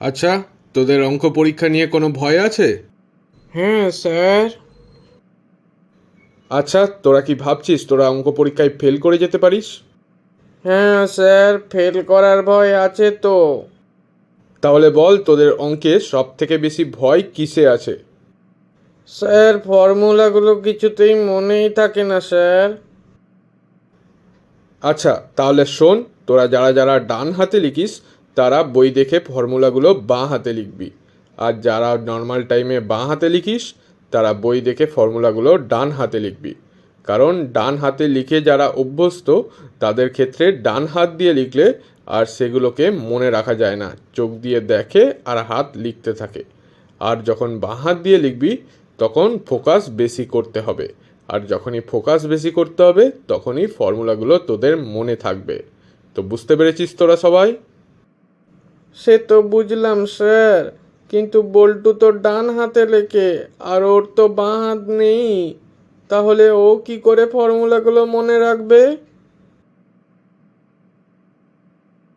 আচ্ছা তোদের অঙ্ক পরীক্ষা নিয়ে কোনো ভয় আছে? হ্যাঁ স্যার। আচ্ছা তোরা কি ভাবছিস তোরা অঙ্ক পরীক্ষায় ফেল করে যেতে পারিস? হ্যাঁ স্যার ফেল করার ভয় আছে তো। তাহলে বল তোদের অঙ্কে সব থেকে বেশি ভয় কিসে আছে? স্যার ফর্মুলাগুলো কিছুতেই মনেই থাকে না স্যার। আচ্ছা তাহলে শোন তোরা যারা যারা ডান হাতে লিখিস তারা বই দেখে ফর্মুলাগুলো বাঁ হাতে লিখবি। আর যারা নর্মাল টাইমে বাঁ হাতে লিখিস, তারা বই দেখে ফর্মুলাগুলো ডান হাতে লিখবি। কারণ ডান হাতে লিখে যারা অভ্যস্ত, তাদের ক্ষেত্রে ডান হাত দিয়ে লিখলে আর সেগুলোকে মনে রাখা যায় না। চোখ দিয়ে দেখে আর হাত লিখতে থাকে। আর যখন বাঁ হাত দিয়ে লিখবি, তখন ফোকাস বেশি করতে হবে। আর যখনই ফোকাস বেশি করতে হবে, তখনই ফর্মুলাগুলো তোদের মনে থাকবে। তো বুঝতে পেরেছিস তোরা সবাই? সে তো বুঝলাম, স্যার। কিন্তু বল্টু তো ডান হাতে লেখে, আর ওর তো বাঁ হাত নেই। তাহলে ও কি করে ফর্মুলাগুলো মনে রাখবে?